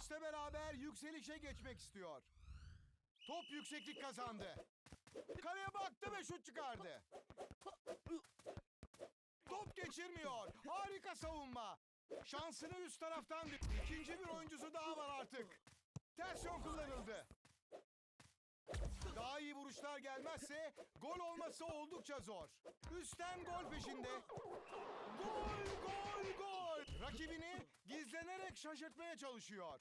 maçla beraber yükselişe geçmek istiyor. Top yükseklik kazandı. Kaleye baktı ve şut çıkardı. Top geçirmiyor. Harika savunma. Şansını üst taraftan... İkinci bir oyuncusu daha var artık. Ters yön kullanıldı. Daha iyi vuruşlar gelmezse gol olması oldukça zor. Üstten gol peşinde. Gol, gol, gol. Rakibini gizlenerek şaşırtmaya çalışıyor.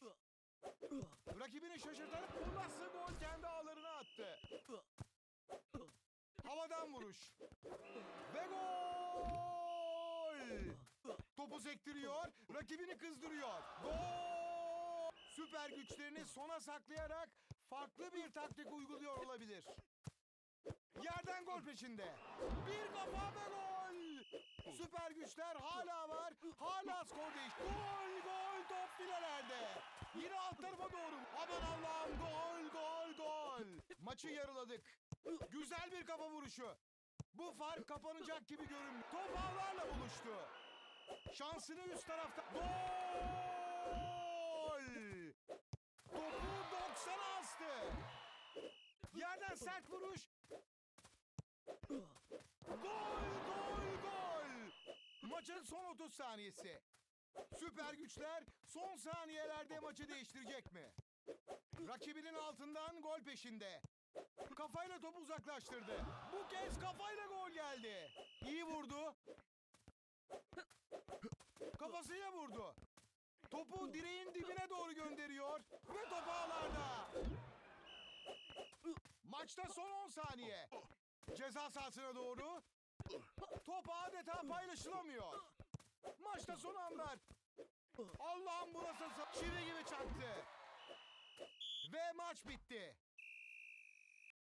Rakibini şaşırtarak bu gol kendi ağlarına attı. Havadan vuruş. Ve gol! Topu sektiriyor, rakibini kızdırıyor. Gol! Süper güçlerini sona saklayarak farklı bir taktik uyguluyor olabilir. Yerden gol peşinde. Bir kafa ve gol! Süper güçler hala var, hala skor değiş. Gol, filelerde. Yine alt tarafa doğru. Aman Allah'ım, gol, gol, gol. Maçı yarıladık. Güzel bir kafa vuruşu. Bu fark kapanacak gibi görünmüyor. Top ağlarla buluştu. Şansını üst tarafta. Gol! Topu 90'a astı. Yerden sert vuruş. Gol, gol, gol! Maçın son 30 saniyesi. Süper güçler son saniyelerde maçı değiştirecek mi? Rakibinin altından gol peşinde. Kafayla topu uzaklaştırdı. Bu kez kafayla gol geldi. İyi vurdu. Kafasıyla vurdu. Topu direğin dibine doğru gönderiyor ve top ağlarda. Maçta son 10 saniye. Ceza sahasına doğru. Top adeta paylaşılamıyor. Maçta son anlar. Allah'ım burası çivi gibi çaktı. Ve maç bitti.